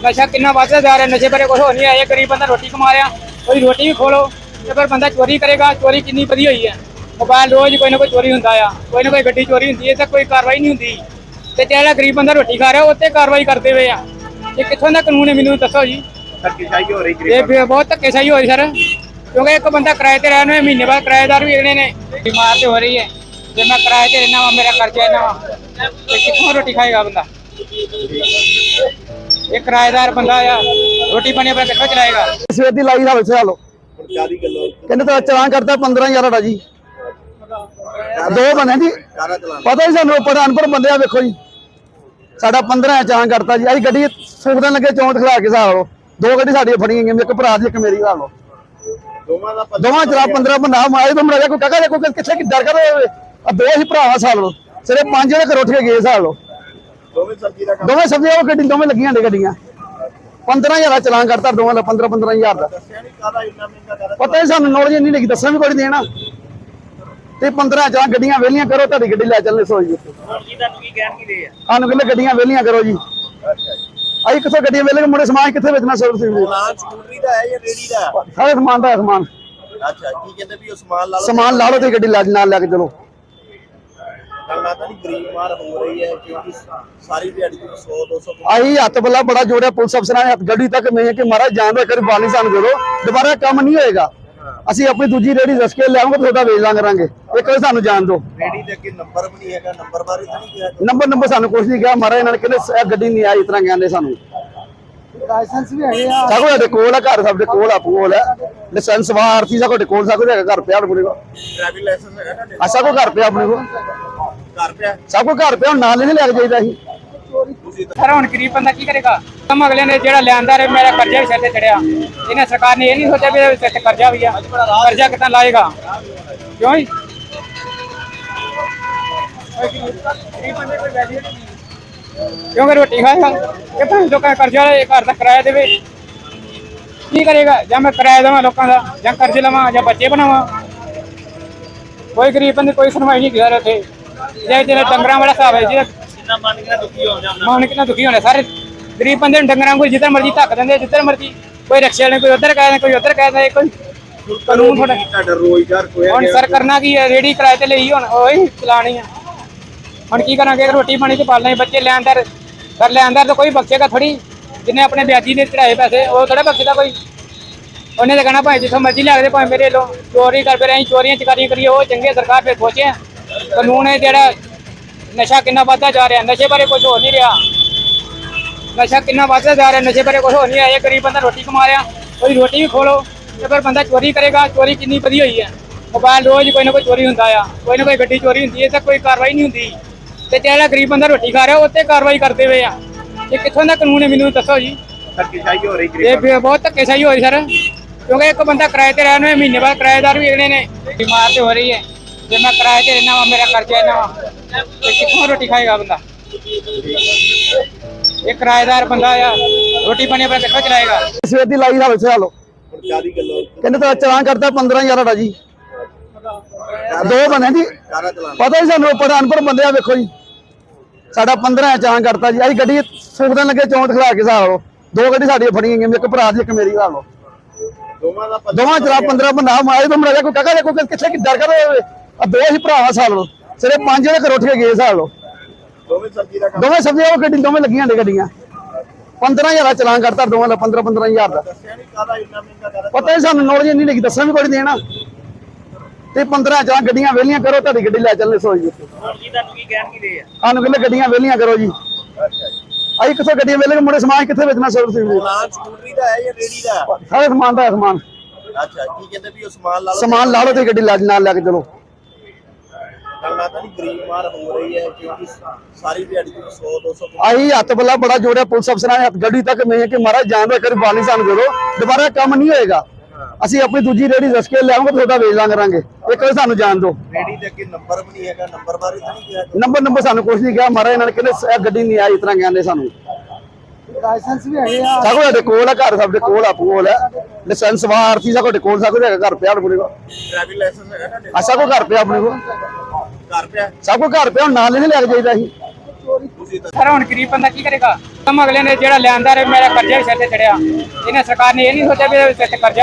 ਨਸ਼ਾ ਕਿੰਨਾ ਵੱਧਦਾ ਜਾ ਰਿਹਾ ਨਸ਼ੇ ਬਾਰੇ ਕੁਝ ਹੋ ਨਹੀਂ ਰਿਹਾ ਇਹ ਗਰੀਬ ਬੰਦਾ ਰੋਟੀ ਕਮਾ ਰਿਹਾ ਉਹਦੀ ਰੋਟੀ ਵੀ ਖੋਲੋ ਤੇ ਫਿਰ ਬੰਦਾ ਚੋਰੀ ਕਰੇਗਾ ਚੋਰੀ ਕਿੰਨੀ ਵਧੀ ਹੋਈ ਹੈ। ਮੋਬਾਈਲ ਰੋਜ਼ ਕੋਈ ਨਾ ਕੋਈ ਚੋਰੀ ਹੁੰਦਾ ਆ ਕੋਈ ਨਾ ਕੋਈ ਗੱਡੀ ਚੋਰੀ ਹੁੰਦੀ ਹੈ ਤਾਂ ਕੋਈ ਕਾਰਵਾਈ ਨਹੀਂ ਹੁੰਦੀ। ਤੇ ਜਿਹੜਾ ਗਰੀਬ ਬੰਦਾ ਰੋਟੀ ਖਾ ਰਿਹਾ ਉਹ ਤੇ ਕਾਰਵਾਈ ਕਰਦੇ ਹੋਏ ਆ। ਇਹ ਕਿੱਥੋਂ ਦਾ ਕਾਨੂੰਨ ਹੈ ਮੈਨੂੰ ਦੱਸੋ ਜੀ। ਧੱਕੇਸ਼ਾਹੀ ਹੋ ਰਹੀ ਇਹ ਗਰੀਬਾਂ ਵੀ ਬਹੁਤ ਧੱਕੇਸ਼ਾਹੀ ਹੋਈ ਸਰ। ਕਿਉਂਕਿ ਇੱਕ ਬੰਦਾ ਕਿਰਾਏ ਤੇ ਰਹਿਣ ਨੂੰ ਮਹੀਨੇ ਬਾਅਦ ਕਿਰਾਏਦਾਰ ਵੀ ਅਗਲੇ ਨੇ। ਬਿਮਾਰ ਤੇ ਹੋ ਰਹੀ ਹੈ। ਜੇ ਮੈਂ ਕਿਰਾਏ ਤੇ ਰਹਿਣਾ ਵਾ ਮੇਰਾ ਖਰਚਾ ਇਹਨਾਂ ਵਾ ਤੇ ਕਿੱਥੋਂ ਰੋਟੀ ਖਾਏਗਾ ਬੰਦਾ? ਇਹ ਕਿਰਾਏਦਾਰ ਬੰਦਾ ਆ ਰੋਟੀ ਪਾਣੀ ਆਪਣਾ ਕਿੱਥੋਂ ਚਲਾਏਗਾ? ਸਵੇਰ ਦੀ ਲਾਈ ਦਾ ਵਸੇ ਹਾਲੋ ਕਹਿੰਦੇ ਤਾਂ ਚਲਾਨ ਕਰਤਾ 15000 ਦਾ ਜੀ। ਦੋ ਬਣੇ ਜੀ। ਪਤਾ ਹੀ ਸਾਨੂੰ ਉੱਪਰ ਅਨਪੜ ਬੰਦੇ ਆ ਵੇਖੋ ਜੀ। ਸਾਡਾ 15 ਚਲਾਨ ਕਰਤਾ ਜੀ। ਅਸੀਂ ਗੱਡੀ ਫੂਕਣ ਲੱਗੇ ਚੌਂਟ ਖਲਾ ਕੇ ਲਓ। ਦੋ ਗੱਡੀ ਸਾਡੀਆਂ ਫੜੀਆਂ ਗਈਆਂ ਇੱਕ ਭਰਾ ਦੀ ਇੱਕ ਮੇਰੀ ਲਓ। ਦੋਵਾਂ ਦਾ ਦੋਵਾਂ ਚਲਾ 15 ਬੰਦਾ ਮਾਰੇ ਤੋਂ ਕੋਈ ਕਾਕਾ ਕੋਈ ਕਿੱਥੇ ਕਿ ਡਰ ਕਰ ਆ ਦੋ ਹੀ ਭਰਾ ਹਿਸਾਬ ਲਓ ਸਿਰੇ ਪੰਜ ਜਣੇ ਘਰ ਉੱਠ ਕੇ ਗਏ ਹਿਸਾਬ ਲਓ ਦੋਵੇਂ ਸਬਜ਼ੀ ਦਾ ਕੰਮ? ਦੋਵੇਂ ਸਬਜ਼ੀਆਂ ਉਹ ਗੱਡੀ ਦੋਵੇਂ ਲੱਗੀਆਂ ਨੇ ਗੱਡੀਆਂ। 15000 ਦਾ ਚਲਾਨ ਕਰਤਾ ਦੋਵਾਂ ਦਾ 15 15000 ਦਾ। ਦੱਸਿਆ ਨਹੀਂ ਕਾਹਦਾ ਇੰਨਾ ਮਹਿੰਗਾ ਕਾਰਾ ਪਤਾ ਹੀ ਸਾਨੂੰ ਨੌਲੇਜ ਨਹੀਂ ਲੱਗੀ ਦੱਸਣ ਵੀ ਕੋਈ ਦੇਣਾ। ਤੇ 15 ਜਾਂ ਗੱਡੀਆਂ ਵੇਲੀਆਂ ਕਰੋ ਤੁਹਾਡੀ ਗੱਡੀ ਲੈ ਚੱਲਨੇ ਸੋਈ ਜੀ। ਹੁਣ ਜੀ ਤੁਹਾਨੂੰ ਕੀ ਕਹਿਣ ਕੀ ਦੇ ਆ? ਸਾਨੂੰ ਕਹਿੰਦੇ ਗੱਡੀਆਂ ਵੇਲੀਆਂ ਕਰੋ ਜੀ। ਅਸੀਂ ਕਿੱਥੋਂ ਗੱਡੀਆਂ ਵੇਲੇ ਮੁੰਡੇ ਸਮਾਨ ਕਿੱਥੇ ਵੇਚਣਾ ਸੋਰ ਸੀ ਸਮਾਨ ਸਕੂਟਰੀ ਦਾ ਹੈ ਜਾਂ ਰੇੜੀ ਦਾ? ਸਾਰੇ ਸਮਾਨ ਦਾ ਸਮਾਨ। ਅੱਛਾ ਕੀ ਕਹਿੰਦੇ ਵੀ ਉਹ ਸਮਾਨ ਲਾ ਲਓ ਸਮਾਨ ਲਾ ਲਓ ਤੇ ਗੱਡੀ ਲੈ ਨਾਲ ਲੈ ਕੇ ਚਲੋ। ਗੱਲਾਂ ਤਾਂ ਨਹੀਂ ਗਰੀਬ ਮਾਰ ਹੋ ਰਹੀ ਹੈ ਕਿਉਂਕਿ ਸਾਰੀ ਦਿਹਾੜੀ ਚ 100 200 ਆਹੀ ਹੱਥ ਬੱਲਾ ਬੜਾ ਜੋੜਿਆ ਪੁਲਿਸ ਅਫਸਰਾਂ ਨੇ ਹੱਥ ਗੱਡੀ ਤੱਕ ਮੈਂ ਕਿ ਮਹਾਰਾਜ ਜਾਨ ਦਾ ਕਰੀ ਬਾਲੀ ਸਾਨੂੰ ਦੇ ਦਿਓ। ਦੁਬਾਰਾ ਕੰਮ ਨਹੀਂ ਹੋਏਗਾ। ਅਸੀਂ ਆਪਣੀ ਦੂਜੀ ਰੇੜੀ ਰਸ ਕੇ ਲਿਆਵਾਂਗੇ ਤੁਹਾਡਾ ਵੇਚ ਲਾਂਗੇ ਰਾਂਗੇ। ਇੱਕ ਵਾਰੀ ਸਾਨੂੰ ਜਾਣ ਦਿਓ। ਰੇੜੀ ਦੇ ਅੱਗੇ ਨੰਬਰ ਵੀ ਨਹੀਂ ਹੈਗਾ ਨੰਬਰ ਬਾਰੇ ਤਾਂ ਨਹੀਂ ਕਿਹਾ ਨੰਬਰ ਨੰਬਰ ਸਾਨੂੰ ਕੁਝ ਨਹੀਂ ਕਿਹਾ। ਮਹਾਰਾਜ ਇਹਨਾਂ ਨੇ ਕਹਿੰਦੇ ਇਹ ਗੱਡੀ ਨਹੀਂ ਆਈ ਇਸ ਤਰ੍ਹਾਂ ਕਹਿੰਦੇ ਸਾਨੂੰ। ਲਾਇਸੈਂਸ ਵੀ ਹੈਗੇ ਆ। ਸਭ ਸਾਡੇ ਕੋਲ ਆ ਘਰ ਸਾਡੇ ਕੋਲ ਆ ਕੋਲ ਹੈ ਲਾਇਸੈਂਸ ਵਾ ਆਰਤੀ ਸਭ ਤੁਹਾਡੇ ਕੋਲ ਸਭ ਹੈਗਾ ਘਰ ਪਿਆ ਆਪਣੇ ਕੋਲ। ਡਰਾਈਵਿੰਗ ਲਾਇਸੈਂਸ ਹੈਗਾ ਤੁਹਾਡੇ ਆ ਸਭ ਘਰ ਪਿਆ ਆਪਣੇ ਕੋਲ। ਘਰ ਪਿਆ? ਸਭ ਕੁਝ ਘਰ ਪਿਆ ਹੁਣ ਨਾਲ ਨਹੀਂ ਲੈ ਕੇ ਜਾਈਦਾ ਤਾਂ ਸਰ ਹੁਣ ਗਰੀਬ ਬੰਦਾ ਕੀ ਕਰੇਗਾ? ਕੰਮ ਅਗਲੇ ਨੇ ਜਿਹੜਾ ਲਿਆਂਦਾ ਰੇ ਮੇਰਾ ਕਰਜ਼ਾ ਵੀ ਸਿਰ ਤੇ ਚੜਿਆ। ਇਹਨੇ ਸਰਕਾਰ ਨੇ ਇਹ ਨਹੀਂ ਸੋਚਿਆ ਵੀ ਇਹਦੇ ਸਿਰ ਤੇ ਕਰਜ਼ਾ ਵੀ ਆ। ਕਰਜ਼ਾ ਕਿੱਦਾਂ ਲਾਏਗਾ? ਕਿਉਂ ਜੀ? ਕਿਉਂਕਿ ਰੋਟੀ ਖਾਏਗਾ? ਭਾਵੇਂ ਲੋਕਾਂ ਦਾ ਕਰਜ਼ਾ ਲਏ ਘਰ ਦਾ ਕਿਰਾਇਆ ਦੇਵੇ। ਕੀ ਕਰੇਗਾ? ਜਾਂ ਮੈਂ ਕਿਰਾਇਆ ਦੇਵਾਂ ਲੋਕਾਂ ਦਾ? ਜਾਂ ਕਰਜ਼ੇ ਲਵਾਂ? ਜਾਂ ਬੱਚੇ ਬਣਾਵਾਂ? ਕੋਈ ਗਰੀਬ ਬੰਦੇ ਕੋਈ ਸੁਣਵਾਈ ਨਹੀਂ ਕਰ ਰਹੇ ਜੇ ਜਿਹੜਾ ਡੰਗਰਾਂ ਵਾਲਾ ਹਿਸਾਬ ਹੈ ਜਿਹਦਾ ਕਿੰਨਾ ਮੰਨ ਕੇ ਦੁਖੀ ਹੋ ਜਾਂਦਾ। ਮਾਨ ਕਿੰਨਾ ਦੁਖੀ ਹੋਣੇ ਸਾਰੇ ਗਰੀਬ ਬੰਦੇ ਨੂੰ ਡੰਗਰਾਂ ਕੋਈ ਜਿੱਧਰ ਮਰਜ਼ੀ ਧੱਕ ਦਿੰਦੇ ਜਿੱਧਰ ਮਰਜ਼ੀ ਕੋਈ ਰਕਸ਼ੇ ਵਾਲੇ ਕੋਈ ਉੱਧਰ ਕਹਿ ਦਿੰਦੇ ਕੋਈ ਉੱਧਰ ਕਹਿ ਦਿੰਦੇ ਕੋਈ ਕਾਨੂੰਨ ਥੋੜਾ ਤੁਹਾਡਾ ਰੋਜ਼ਗਾਰ ਖੋਇਆ ਹੁਣ ਸਰ ਕਰਨਾ ਕੀ ਹੈ ਰੇੜੀ ਕਿਰਾਏ ਤੇ ਲਈ ਹੁਣ ਉਹੀ ਚਲਾਣੀ ਆ। ਹੁਣ ਕੀ ਕਰਾਂਗੇ ਰੋਟੀ ਪਾਣੀ ਤੇ ਪਾਲਣੇ ਬੱਚੇ ਲੈਂਦਰ ਪਰ ਲੈਂਦਰ ਤਾਂ ਕੋਈ ਬਖਸ਼ੇਗਾ ਥੋੜੀ ਜਿੰਨੇ ਆਪਣੇ ਵਿਆਜੀ ਦੇ ਚੜਾਏ ਪੈਸੇ ਉਹ ਥੋੜਾ ਬਖਸ਼ਦਾ ਕੋਈ। ਉਹਨੇ ਤਾਂ ਕਹਿਣਾ ਭਾਵੇਂ ਜਿੱਥੋਂ ਮਰਜ਼ੀ ਲੈ ਦੇ ਭਾਵੇਂ ਮੇਰੇ ਲੋ ਚੋਰੀ ਕਰ ਫਿਰ ਅਸੀਂ ਚੋਰੀਆਂ ਚਕਾਰੀਆਂ ਕਰੀਏ ਉਹ ਚੰਗੇ ਸਰਕਾਰ ਫਿਰ ਸੋਚੇ ਕਾਨੂੰਨ ਹੈ ਜਿਹੜਾ ਨਸ਼ਾ ਕਿੰਨਾ ਵੱਧਦਾ ਜਾ ਰਿਹਾ ਨਸ਼ੇ ਬਾਰੇ ਕੁਝ ਹੋ ਨਹੀਂ ਰਿਹਾ। ਨਸ਼ਾ ਕਿੰਨਾ ਵੱਧਦਾ ਜਾ ਰਿਹਾ ਨਸ਼ੇ ਬਾਰੇ ਕੁਝ ਹੋ ਨਹੀਂ ਰਿਹਾ। ਇਹ ਗਰੀਬ ਬੰਦਾ ਰੋਟੀ ਕਮਾ ਰਿਹਾ ਉਹਦੀ ਰੋਟੀ ਵੀ ਖੋਲੋ ਤੇ ਫਿਰ ਬੰਦਾ ਚੋਰੀ ਕਰੇਗਾ। ਚੋਰੀ ਕਿੰਨੀ ਵਧੀ ਹੋਈ ਹੈ। ਮੋਬਾਈਲ ਰੋਜ਼ ਕੋਈ ਨਾ ਕੋਈ ਚੋਰੀ ਹੁੰਦਾ ਆ। ਕੋਈ ਨਾ ਕੋਈ ਗੱਡੀ ਚੋਰੀ ਹੁੰਦੀ ਹੈ ਤਾਂ ਕੋਈ ਕਾਰਵਾਈ ਨਹੀਂ ਹੁੰਦੀ। ਤੇ ਜਿਹੜਾ ਗਰੀਬ ਬੰਦਾ ਰੋਟੀ ਖਾ ਰਿਹਾ ਉਹ ਤੇ ਕਾਰਵਾਈ ਕਰਦੇ ਹੋਏ ਆ। ਇਹ ਕਿੱਥੋਂ ਦਾ ਕਾਨੂੰਨ ਹੈ ਮੈਨੂੰ ਦੱਸੋ ਜੀ। ਧੱਕੇਸ਼ਾਹੀ ਹੋ ਰਹੀ ਇਹ ਵੀ ਬਹੁਤ ਧੱਕੇਸ਼ਾਹੀ ਹੋਈ ਸਰ। ਕਿਉਂਕਿ ਇੱਕ ਬੰਦਾ ਕਿਰਾਏ ਤੇ ਰਹਿਣ ਨੂੰ ਮਹੀਨੇ ਬਾਅਦ ਕਿਰਾਏਦਾਰ ਵੀ ਅਗਲੇ ਨੇ। ਬਿਮਾਰ ਤੇ ਹੋ ਰਹੀ ਹੈ। ਜੇ ਮੈਂ ਕਿਰਾਏ ਤੇ ਰਹਿਣਾ ਵਾ ਮੇਰਾ ਖਰਚਾ ਇਹਨਾਂ ਵਾ ਤੇ ਕਿੱਥੋਂ ਰੋਟੀ ਖਾਏਗਾ ਬੰਦਾ? ਇਹ ਕਿਰਾਏਦਾਰ ਬੰਦਾ ਆ ਰੋਟੀ ਪਾਣੀ ਆਪਣਾ ਕਿੱਥੋਂ ਚਲਾਏਗਾ? ਸਵੇਰ ਦੀ ਲਾਈ ਹਾਲੋ ਗੱਲੋਂ ਕਹਿੰਦੇ ਤਾਂ ਚਲਾਨ ਕਰਤਾ 15000 ਦਾ ਜੀ। ਦੋ ਬਣੇ ਜੀ। ਪਤਾ ਹੀ ਸਾਨੂੰ ਪੜਾ ਅਨਪੜ ਬੰਦੇ ਆ ਵੇਖੋ ਜੀ। ਸਾਡਾ 15 ਚਾਂ ਕਰਤਾ ਜੀ। ਅਸੀਂ ਗੱਡੀ ਸੁਖਦਨ ਲੱਗੇ ਚੌਂਟ ਖਲਾ ਕੇ ਹਿਸਾਬ ਲਓ। ਦੋ ਗੱਡੀ ਸਾਡੀਆਂ ਫੜੀਆਂ ਗਈਆਂ ਇੱਕ ਭਰਾ ਦੀ ਇੱਕ ਮੇਰੀ ਹਿਸਾਬ ਲਓ। ਦੋਵਾਂ ਦਾ ਦੋਵਾਂ ਚਲਾ 15 ਬੰਦਾ ਮਾਰੇ ਤੋਂ ਮਰਿਆ ਕੋਈ ਕਾਕਾ ਕੋਈ ਕਿੱਥੇ ਕਿ ਡਰ ਕਰ ਹੋਵੇ। ਆ ਦੋ ਹੀ ਭਰਾਵਾ ਹਿਸਾਬ ਲਓ ਸਿਰੇ ਪੰਜ ਜਣੇ ਘਰੋਂ ਉੱਠ ਕੇ ਗਏ ਹਿਸਾਬ ਲਓ ਦੋਵੇਂ ਸਬਜ਼ੀ ਦਾ ਕੰਮ ਦੋਵੇਂ ਸਬਜ਼ੀਆਂ ਉਹ ਗੱਡੀ ਦੋਵੇਂ ਲੱਗੀਆਂ ਨੇ ਗੱਡੀਆਂ। 15000 ਦਾ ਚਲਾਨ ਕਰਤਾ ਦੋਵਾਂ ਦਾ 15 15000 ਦਾ। ਦੱਸਿਆ ਨਹੀਂ ਕਾਹਦਾ ਇੰਨਾ ਮਹਿੰਗਾ ਕਾਰਾ ਪਤਾ ਹੀ ਸਾਨੂੰ ਨੌਲੇਜ ਨਹੀਂ ਲੱਗੀ ਦੱਸਣਾ ਵੀ ਕੋਈ ਨਹੀਂ ਦੇਣਾ। ਤੇ 15 ਚਾਹ ਗੱਡੀਆਂ ਵਿਹਲੀਆਂ ਕਰੋ ਤੁਹਾਡੀ ਗੱਡੀ ਲੈ ਚੱਲਨੇ ਸੋਈ ਜੀ। ਜੀ ਤੁਹਾਨੂੰ ਕੀ ਕਹਿਣ ਕੀ ਦੇ ਆ? ਸਾਨੂੰ ਕਹਿੰਦੇ ਗੱਡੀਆਂ ਵਿਹਲੀਆਂ ਕਰੋ ਜੀ। ਅੱਛਾ ਜੀ। ਅਸੀਂ ਕਿੱਥੋਂ ਗੱਡੀਆਂ ਵਿਹਲੇ ਮੁੰਡੇ ਸਮਾਨ ਕਿੱਥੇ ਵੇਚਣਾ ਸਰਵਿਸ ਵੀ ਪਲਾਨ ਸਕੂਟਰੀ ਦਾ ਹੈ ਜਾਂ ਰੇੜੀ ਦਾ ਹੈ? ਸਾਰੇ ਸਮਾਨ ਦਾ ਹੈ ਸਮਾਨ। ਅੱਛਾ ਕੀ ਕਹਿੰਦੇ ਵੀ ਉਹ ਸਮਾਨ ਲਾ ਲਓ ਸਮਾਨ ਲਾ ਲਓ ਤੇ ਗੱਡੀ ਲੈ ਨਾਲ ਲੈ ਕੇ ਚਲੋ। ਗੱਲ ਲੱਗਦਾ ਨਹੀਂ ਗਰੀਬ ਮਾਰ ਹੋ ਰਹੀ ਹੈ ਕਿਉਂਕਿ ਸਾਰੀ ਦਿਹਾੜੀ ਚ 100 200 ਆਹੀ ਹੱਥ ਬੱਲਾ ਬੜਾ ਜੋੜਿਆ ਪੁਲਿਸ ਅਫਸਰਾਂ ਨੇ ਹੱਥ ਗੱਡੀ ਤੱਕ ਮੈਂ ਕਿ ਮਹਾਰਾਜ ਜਾਨ ਦਾ ਕਰੀ ਬਾਲੀ ਸਾਨੂੰ ਦੇ ਦੁਬਾਰਾ ਕੰਮ ਨਹੀਂ ਹੋਏਗਾ। ਅਸੀਂ ਆਪਣੀ ਦੂਜੀ ਰੇੜੀ ਰਸ ਕੇ ਲਿਆਵਾਂਗੇ ਤੇ ਉਹਦਾ ਵੇਚ ਲਾਂਗੇ ਰਾਂਗੇ। ਇੱਕ ਵਾਰ ਸਾਨੂੰ ਜਾਣ ਦਿਓ। ਰੇੜੀ ਦੇ ਅੱਗੇ ਨੰਬਰ ਵੀ ਨਹੀਂ ਹੈਗਾ ਨੰਬਰ ਬਾਰੇ ਤਾਂ ਨਹੀਂ ਕਿਹਾ ਨੰਬਰ ਨੰਬਰ ਸਾਨੂੰ ਕੁਝ ਨਹੀਂ ਕਿਹਾ। ਮਹਾਰਾਜ ਇਹਨਾਂ ਨੇ ਕਹਿੰਦੇ ਇਹ ਗੱਡੀ ਨਹੀਂ ਆਈ ਇਸ ਤਰ੍ਹਾਂ ਕਹਿੰਦੇ ਸਾਨੂੰ। ਲਾਇਸੈਂਸ ਵੀ ਹੈਗੇ ਆ। ਸਾਕੋ ਸਾਡੇ ਕੋਲ ਆ ਘਰ ਸਾਡੇ ਕੋਲ ਆ ਕੋਲ ਆ। ਲਾਇਸੈਂਸ ਵਾਰਤੀ ਸਾਡੇ ਕੋਲ ਸਾਕੋ ਦੇ ਘਰ ਪਿਆ ਆਪਣੇ ਕੋਲ। ਡਰਾਈਵਿੰਗ ਲਾਇਸੈਂਸ ਹੈਗਾ ਤੁਹਾਡੇ ਆ ਸਾਕੋ ਘਰ ਪਿਆ ਆਪਣੇ ਕੋਲ। ਘਰ ਪਿਆ? ਸਾਕੋ ਘਰ ਪਿਆ ਹੁਣ ਨਾਲ ਨਹੀਂ ਲੈ ਕੇ ਜਾਈਦਾ ਸੀ। ਸਰ ਹੁਣ ਗਰੀਬ ਬੰਦਾ ਕੀ ਕਰੇਗਾ? ਕੰਮ ਅਗਲੇ ਨੇ ਜਿਹੜਾ ਲਿਆਂਦਾ ਰੇ ਮੇਰਾ ਕਰਜ਼ਾ ਵੀ ਸਿਰ ਤੇ ਚੜਿਆ। ਇਹਨੇ ਸਰਕਾਰ ਨੇ ਇਹ ਨਹੀਂ ਸੋਚਿਆ ਵੀ ਇਹਦੇ ਸਿਰ ਤੇ ਕਰਜ਼ਾ